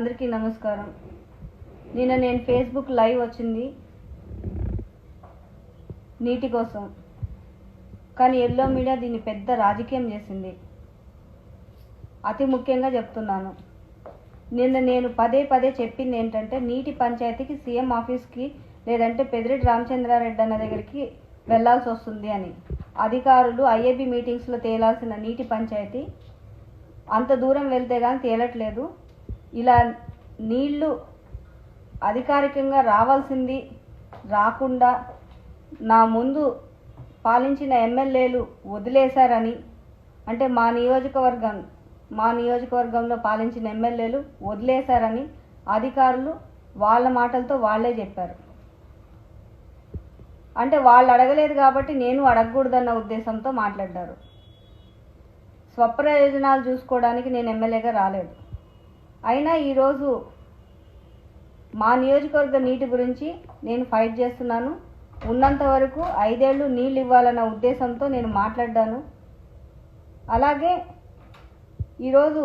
నమస్కారం. నిన్న నేను ఫేస్బుక్ లైవ్ వచ్చింది. నీటి కోసం. కానీ ఎల్లో మీడియా దీన్ని పెద్ద రాజకీయం చేసింది. అతి ముఖ్యంగా చెప్తున్నాను. నిన్న నేను పదే పదే చెప్పింది ఏంటంటే నీటి పంచాయతీకి సీఎం ఆఫీస్కి లేదంటే పెదిరెడ్డి రామచంద్రారెడ్డి అన్న దగ్గరికి వెళ్ళాల్సి వస్తుంది అని. అధికారులు ఐఏబి మీటింగ్స్లో తేలాల్సిన నీటి పంచాయతీ అంత దూరం వెళ్తే కానీ తేలట్లేదు. ఇలా నీళ్ళు అధికారికంగా రావాల్సింది రాకుండా నా ముందు పాలించిన ఎమ్మెల్యేలు వదిలేశారని అంటే మా నియోజకవర్గం మా నియోజకవర్గంలో పాలించిన ఎమ్మెల్యేలు వదిలేశారని అధికారులు వాళ్ళ మాటలతో వాళ్ళే చెప్పారు. అంటే వాళ్ళు అడగలేదు కాబట్టి నేను అడగకూడదన్న ఉద్దేశంతో మాట్లాడారు. స్వప్రయోజనాలు చూసుకోవడానికి నేను ఎమ్మెల్యేగా రాలేదు. అయినా ఈరోజు మా నియోజకవర్గ నీటి గురించి నేను ఫైట్ చేస్తున్నాను. ఉన్నంత వరకు ఐదేళ్ళు నీళ్ళు ఇవ్వాలన్న ఉద్దేశంతో నేను మాట్లాడ్డాను. అలాగే ఈరోజు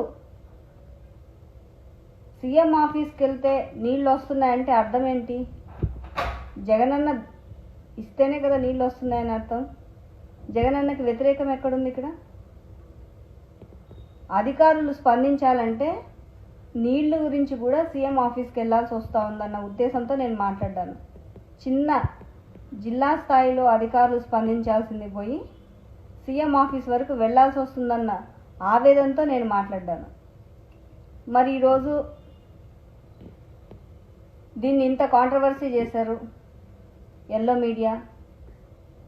సీఎం ఆఫీస్కి వెళ్తే నీళ్ళు వస్తున్నాయంటే అర్థం ఏంటి జగనన్న ఇస్తేనే కదా నీళ్ళు వస్తున్నాయని అర్థం. జగనన్నకి వ్యతిరేకం ఎక్కడుంది ఇక్కడ? అధికారులు స్పందించాలంటే నీళ్ళ గురించి కూడా సీఎం ఆఫీస్కి వెళ్ళాల్సి వస్తూ ఉందన్న ఉద్దేశంతో నేను మాట్లాడ్డాను చిన్న జిల్లా స్థాయిలో అధికారులు స్పందించాల్సింది పోయి సీఎం ఆఫీస్ వరకు వెళ్ళాల్సి వస్తుందన్న ఆవేదనతో నేను మాట్లాడ్డాను మరి ఈరోజు దీన్ని ఇంత కాంట్రవర్సీ చేశారు yellow media.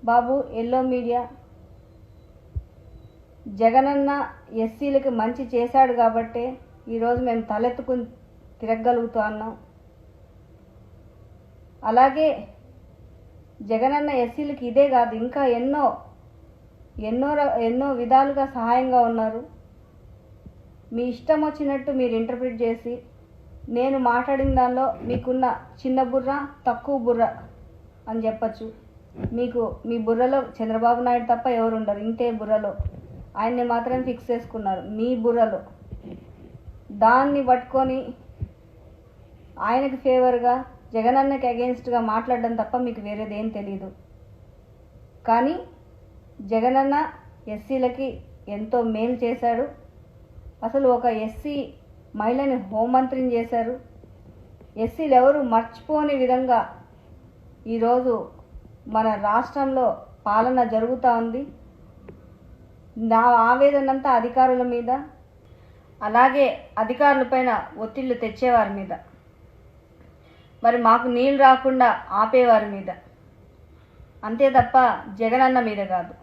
Babu yellow media Jagananna ఎస్సీలకి మంచి చేశాడు కాబట్టే ఈరోజు మేము తలెత్తుకుని తిరగలుగుతూ అన్నాం అలాగే జగనన్న ఎస్సీలకి ఇదే కాదు ఇంకా ఎన్నో ఎన్నో ఎన్నో విధాలుగా సహాయంగా ఉన్నారు. మీ ఇష్టం వచ్చినట్టు మీరు ఇంటర్ప్రిట్ చేసి నేను మాట్లాడిన దానిలో మీకున్న చిన్న బుర్ర తక్కువ బుర్ర అని చెప్పచ్చు. మీకు మీ బుర్రలో చంద్రబాబు నాయుడు తప్ప ఎవరు ఉండరు ఇంతే బుర్రలో. ఆయన్ని మాత్రం ఫిక్స్ చేసుకున్నారు మీ బుర్రలో. దాన్ని పట్టుకొని ఆయనకి ఫేవర్గా జగనన్నకి అగేన్స్ట్గా మాట్లాడడం తప్ప మీకు వేరేది ఏం తెలియదు కానీ జగనన్న ఎస్సీలకి ఎంతో మేలు చేశాడు. అసలు ఒక ఎస్సీ మహిళని హోంమంత్రిని చేశారు. ఎస్సీలు ఎవరు మర్చిపోని విధంగా ఈరోజు మన రాష్ట్రంలో పాలన జరుగుతూ ఉంది. నా ఆవేదనంతా అధికారుల మీద అలాగే అధికారులపైన ఒత్తిళ్ళు తెచ్చేవారి మీద. మరి మాకు నీళ్ళు రాకుండా ఆపేవారి మీద. అంతే తప్ప జగనన్న మీద కాదు.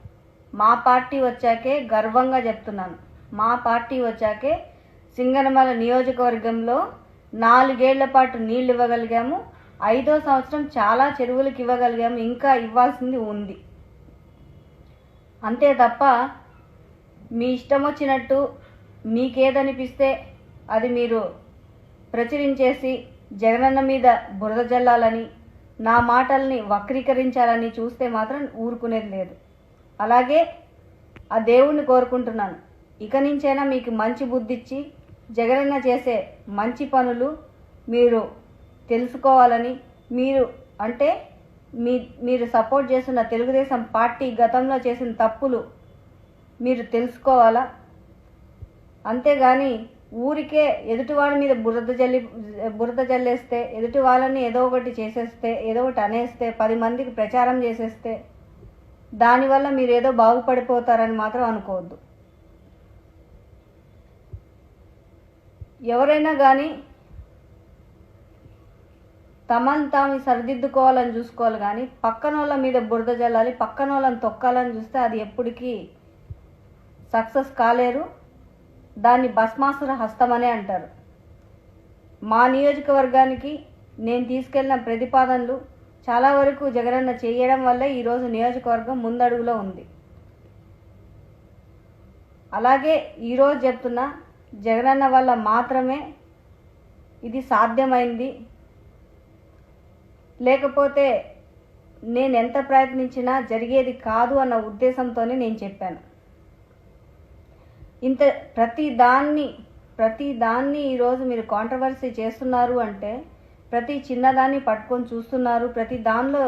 మా పార్టీ వచ్చాకే గర్వంగా చెప్తున్నాను. మా పార్టీ వచ్చాకే సింగనమల నియోజకవర్గంలో నాలుగేళ్ళ పాటు నీళ్ళు ఇవ్వగలిగాము. ఐదో సంవత్సరం చాలా చెరువులకు ఇవ్వగలిగాము. ఇంకా ఇవ్వాల్సింది ఉంది. అంతే తప్ప మీ ఇష్టం వచ్చినట్టు మీకేదనిపిస్తే అది మీరు ప్రచురించేసి జగనన్న మీద బురద జల్లాలని నా మాటల్ని వక్రీకరించాలని చూస్తే మాత్రం ఊరుకునేది లేదు. అలాగే ఆ దేవుణ్ణి కోరుకుంటున్నాను. ఇక నుంచైనా మీకు మంచి బుద్ధిచ్చి జగనన్న చేసే మంచి పనులు మీరు తెలుసుకోవాలని మీరు అంటే మీ మీరు సపోర్ట్ చేస్తున్న తెలుగుదేశం పార్టీ గతంలో చేసిన తప్పులు మీరు తెలుసుకోవాలా? అంతేగాని ఊరికే ఎదుటివాడి మీద బురద జల్లి బురద జల్లేస్తే ఎదుటి వాళ్ళని ఏదో ఒకటి చేసేస్తే ఏదో ఒకటి అనేస్తే పది మందికి ప్రచారం చేసేస్తే దానివల్ల మీరు ఏదో బాగుపడిపోతారని మాత్రం అనుకోవద్దు. ఎవరైనా కానీ తమను తాము సరిదిద్దుకోవాలని చూసుకోవాలి కానీ పక్కన వాళ్ళ మీద బురద జల్లాలి పక్కన వాళ్ళని తొక్కాలని చూస్తే అది ఎప్పటికీ సక్సెస్ కాలేరు. దాన్ని భస్మాసుర హస్తం అనే అంటారు. మా నియోజకవర్గానికి నేను తీసుకెళ్ళిన ప్రతిపాదనలు చాలా వరకు జగనన్న చేయడం వల్లే ఈరోజు నియోజకవర్గం ముందడుగులో ఉంది. అలాగే ఈరోజు చెప్తున్న జగనన్న వల్ల మాత్రమే ఇది సాధ్యమైంది. లేకపోతే నేను ఎంత ప్రయత్నించినా జరిగేది కాదు అన్న ఉద్దేశంతోనే నేను చెప్పాను. ఇంత ప్రతి దాన్ని ప్రతి దాన్ని ఈరోజు మీరు కాంట్రవర్సీ చేస్తున్నారు అంటే ప్రతి చిన్నదాన్ని పట్టుకొని చూస్తున్నారు ప్రతి దానిలో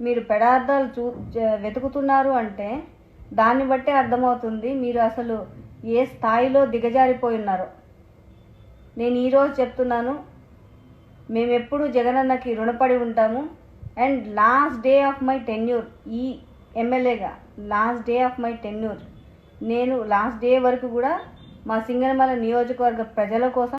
మీరు పెడార్థాలు చూ వెతుకుతున్నారు అంటే దాన్ని బట్టే అర్థమవుతుంది మీరు అసలు ఏ స్థాయిలో దిగజారిపోయి ఉన్నారో నేను ఈరోజు చెప్తున్నాను మేము ఎప్పుడు జగనన్నకి రుణపడి ఉంటాము and last day of my tenure ఈ ఎమ్మెల్యేగా last day of my tenure. నేను లాస్ట్ డే వరకు కూడా మా సింగనమల నియోజకవర్గ ప్రజల కోసం